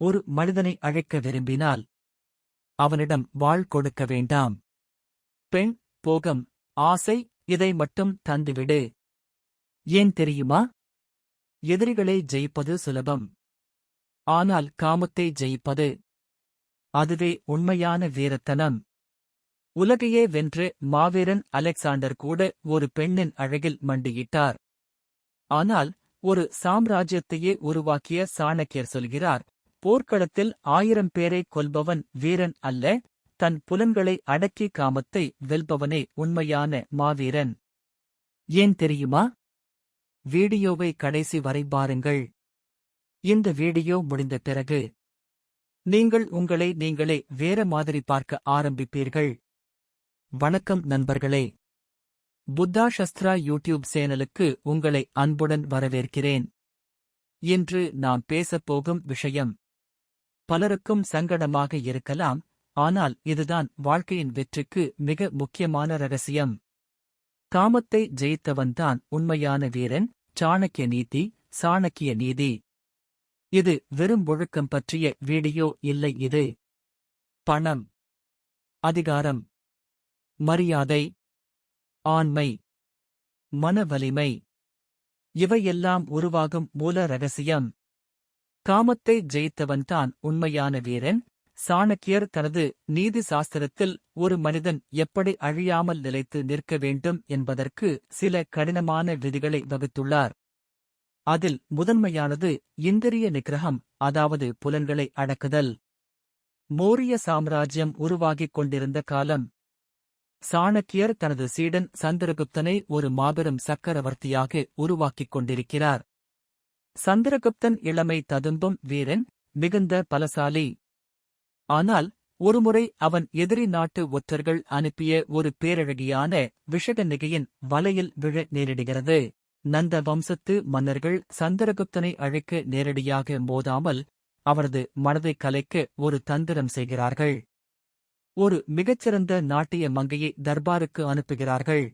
ஒரு மனிதனை அழைக்க விரும்பினால் அவனிடம் வாழ் கொடுக்க வேண்டாம். பெண் போகம் ஆசை இதை மட்டும் தந்துவிடு. ஏன் தெரியுமா? எதிரிகளை ஜெயிப்பது சுலபம். ஆனால் காமத்தை ஜெயிப்பது அதுவே உண்மையான வீரத்தனம். உலகையே வென்று மாவீரன் அலெக்சாண்டர் கூட ஒரு பெண்ணின் அழகில் மண்டியிட்டார். ஆனால் ஒரு சாம்ராஜ்யத்தையே உருவாக்கிய சாணக்கியர் சொல்கிறார் போர்க்களத்தில் ஆயிரம் பேரை கொல்பவன் வீரன் அல்ல தன் புலன்களை அடக்கி காமத்தை வெல்பவனே உண்மையான மாவீரன். ஏன் தெரியுமா? வீடியோவை கடைசி வரை பாருங்கள். இந்த வீடியோ முடிந்த பிறகு நீங்கள் உங்களை நீங்களே வேற மாதிரி பார்க்க ஆரம்பிப்பீர்கள். வணக்கம் நண்பர்களே. புத்தா சஸ்திரா யூடியூப் சேனலுக்கு உங்களை அன்புடன் வரவேற்கிறேன். இன்று நாம் பேசப் போகும் விஷயம் பலருக்கும் சங்கடமாக இருக்கலாம் ஆனால் இதுதான் வாழ்க்கையின் வெற்றிக்கு மிக முக்கியமான ரகசியம். காமத்தை ஜெயித்தவன்தான் உண்மையான வீரன் சாணக்கிய நீதி சாணக்கிய நீதி. இது வெறும் ஒழுக்கம் பற்றிய வீடியோ இல்லை இது. பணம். அதிகாரம். மரியாதை. ஆண்மை. மனவலிமை. இவையெல்லாம் உருவாகும் மூல ரகசியம். காமத்தை ஜெயித்தவன்தான் உண்மையான வீரன். சாணக்கியர் தனது நீதி சாஸ்திரத்தில் ஒரு மனிதன் எப்படி அழியாமல் நிலைத்து நிற்க வேண்டும் என்பதற்கு சில கடினமான விதிகளை வகுத்துள்ளார். அதில் முதன்மையானது இந்திரிய நிகிரகம் அதாவது புலன்களை அடக்குதல். மோரிய சாம்ராஜ்யம் உருவாகிக் கொண்டிருந்த காலம். சாணக்கியர் தனது சீடன் சந்திரகுப்தனை ஒரு மாபெரும் சக்கரவர்த்தியாக உருவாக்கிக் கொண்டிருக்கிறார். சந்திரகுப்தன் இளமை ததும்பும் வீரன் மிகுந்த பலசாலி. ஆனால் ஒருமுறை அவன் எதிரி நாட்டு ஒற்றர்கள் அனுப்பிய ஒரு பேரழகியான விஷகநிகையின் வலையில் விழ நேரிடுகிறது. நந்த வம்சத்து மன்னர்கள் சந்திரகுப்தனை அழைக்க நேரடியாக மோதாமல் அவரது மனதை கலைக்க ஒரு தந்திரம் செய்கிறார்கள். ஒரு மிகச்சிறந்த நாட்டிய மங்கையை தர்பாருக்கு அனுப்புகிறார்கள்.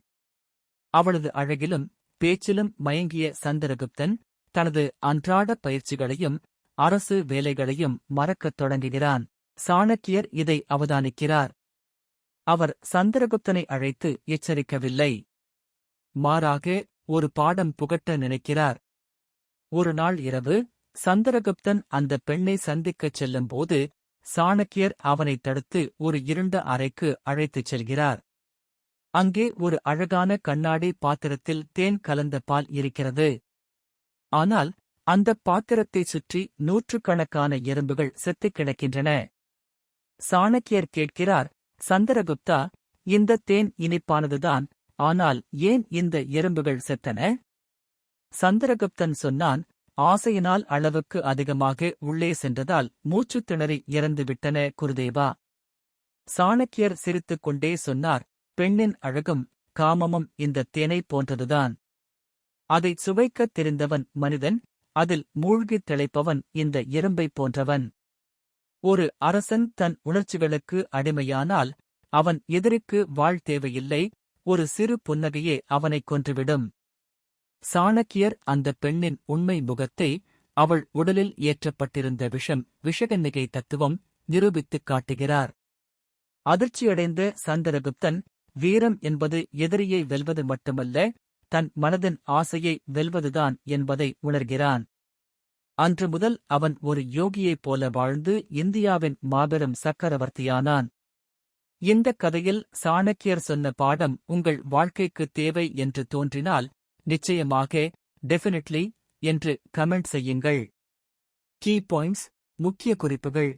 அவளது அழகிலும் பேச்சிலும் மயங்கிய சந்திரகுப்தன் தனது அன்றாட பயிற்சிகளையும் அரசு வேலைகளையும் மறக்கத் தொடங்குகிறான். சாணக்கியர் இதை அவதானிக்கிறார். அவர் சந்திரகுப்தனை அழைத்து எச்சரிக்கவில்லை. மாறாக ஒரு பாடம் புகட்ட நினைக்கிறார். ஒரு நாள் இரவு சந்திரகுப்தன் அந்த பெண்ணை சந்திக்கச் செல்லும்போது சாணக்கியர் அவனைத் தடுத்து ஒரு இருண்ட அறைக்கு அழைத்துச் செல்கிறார். அங்கே ஒரு அழகான கண்ணாடி பாத்திரத்தில் தேன் கலந்த பால் இருக்கிறது. ஆனால் அந்த பாத்திரத்தைச் சுற்றி நூற்றுக்கணக்கான எறும்புகள் செத்துக் கிடக்கின்றன. சாணக்கியர் கேட்கிறார் சந்திரகுப்தா இந்த தேன் இனிப்பானதுதான் ஆனால் ஏன் இந்த எறும்புகள் செத்தன? சந்திரகுப்தன் சொன்னான் ஆசையினால் அளவுக்கு அதிகமாக உள்ளே சென்றதால் மூச்சுத் திணறி இறந்துவிட்டன குருதேவா. சாணக்கியர் சிரித்துக் கொண்டே சொன்னார் பெண்ணின் அழகும் காமமும் இந்த தேனை போன்றதுதான். அதைச் சுவைக்கத் தெரிந்தவன் மனிதன் அதில் மூழ்கித் திளைப்பவன் இந்த இரும்பைப் போன்றவன். ஒரு அரசன் தன் உணர்ச்சிகளுக்கு அடிமையானால் அவன் எதிரிக்கு வாழ் தேவையில்லை ஒரு சிறு புன்னகையே அவனைக் கொன்றுவிடும். சாணக்கியர் அந்த பெண்ணின் உண்மை முகத்தை அவள் உடலில் ஏற்றப்பட்டிருந்த விஷம் விஷகன்னிகை தத்துவம் நிரூபித்துக் காட்டுகிறார். அதிர்ச்சியடைந்த சந்திரகுப்தன் வீரம் என்பது எதிரியை வெல்வது மட்டுமல்ல தன் மனதின் ஆசையை வெல்வதுதான் என்பதை உணர்கிறான். அன்று முதல் அவன் ஒரு யோகியைப் போல வாழ்ந்து இந்தியாவின் மாபெரும் சக்கரவர்த்தியானான். இந்த கதையில் சாணக்கியர் சொன்ன பாடம் உங்கள் வாழ்க்கைக்கு தேவை என்று தோன்றினால் நிச்சயமாக டெஃபினெட்லி என்று கமெண்ட் செய்யுங்கள். கீ பாயிண்ட்ஸ் முக்கிய குறிப்புகள்.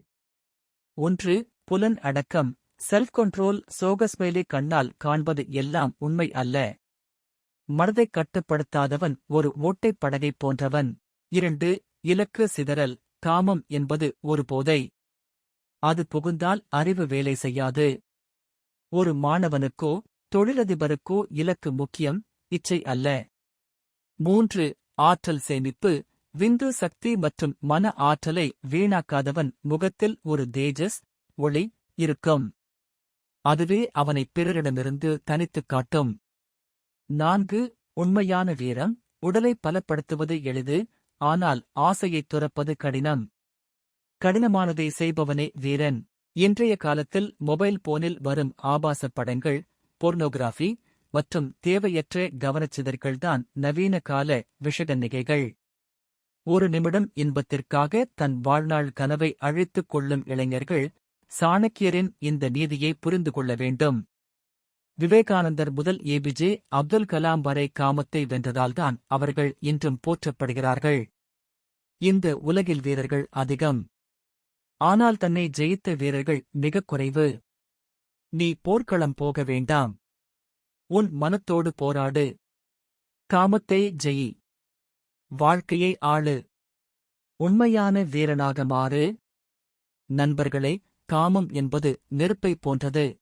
ஒன்று புலன் அடக்கம். செல்ஃப் கண்ட்ரோல் சோகஸ்மேலி கண்ணால் காண்பது எல்லாம் உண்மை அல்ல. மனதைக் கட்டுப்படுத்தாதவன் ஒரு ஓட்டைப் படகைப் போன்றவன். இரண்டு இலக்கு சிதறல் காமம் என்பது ஒரு போதை. அது புகுந்தால் அறிவு வேலை செய்யாது. ஒரு மாணவனுக்கோ தொழிலதிபருக்கோ இலக்கு முக்கியம் இச்சை அல்ல. மூன்று ஆற்றல் சேமிப்பு விந்து சக்தி மற்றும் மன ஆற்றலை வீணாக்காதவன் முகத்தில் ஒரு தேஜஸ் ஒளி இருக்கும். அதுவே அவனை பிறரிடமிருந்து தனித்துக் காட்டும். நான்கு உண்மையான வீரம் உடலை பலப்படுத்துவது எளிது ஆனால் ஆசையைத் துறப்பது கடினம். கடினமானதை செய்பவனே வீரன். இன்றைய காலத்தில் மொபைல் போனில் வரும் ஆபாச படங்கள் போர்னோகிராஃபி மற்றும் தேவையற்ற கவனச்சிதற்கள்தான் நவீன கால விஷகன்னிகைகள் ஒரு நிமிடம் இன்பத்திற்காக தன் வாழ்நாள் கனவை அழித்துக் கொள்ளும் இளைஞர்கள் சாணக்கியரின் இந்த நீதியை புரிந்து கொள்ள வேண்டும். விவேகானந்தர் முதல் ஏபிஜே அப்துல் கலாம் வரை காமத்தை வென்றதால்தான் அவர்கள் இன்றும் போற்றப்படுகிறார்கள். இந்த உலகில் வீரர்கள் அதிகம். ஆனால் தன்னை ஜெயித்த வீரர்கள் மிகக் குறைவு. நீ போர்க்களம் போக வேண்டாம். உன் மனத்தோடு போராடு. காமத்தை ஜெயி. வாழ்க்கையை ஆளு. உண்மையான வீரனாக மாறு. நண்பர்களே காமம் என்பது நெருப்பை போன்றது.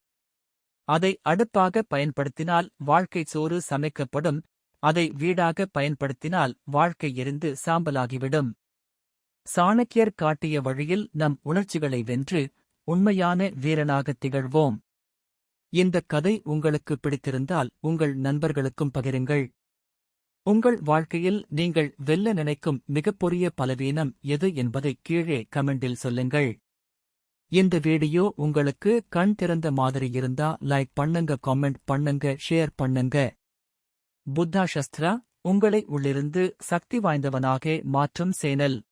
அதை அடுப்பாக பயன்படுத்தினால் வாழ்க்கை சோறு சமைக்கப்படும் அதை வீடாக பயன்படுத்தினால் வாழ்க்கை எரிந்து சாம்பலாகிவிடும். சாணக்கியர் காட்டிய வழியில் நம் உணர்ச்சிகளை வென்று உண்மையான வீரனாகத் திகழ்வோம். இந்த கதை உங்களுக்கு பிடித்திருந்தால் உங்கள் நண்பர்களுக்கும் பகிருங்கள். உங்கள் வாழ்க்கையில் நீங்கள் வெல்ல நினைக்கும் மிகப்பொரிய பலவீனம் எது என்பதை கீழே கமெண்டில் சொல்லுங்கள். இந்த வீடியோ உங்களுக்கு கண் திறந்த மாதிரி இருந்தா லைக் பண்ணுங்க கமெண்ட் பண்ணுங்க ஷேர் பண்ணுங்க. புத்தா சஸ்திரா உங்களை உள்ளிருந்து சக்தி வாய்ந்தவனாக மாற்றும் சேனல்.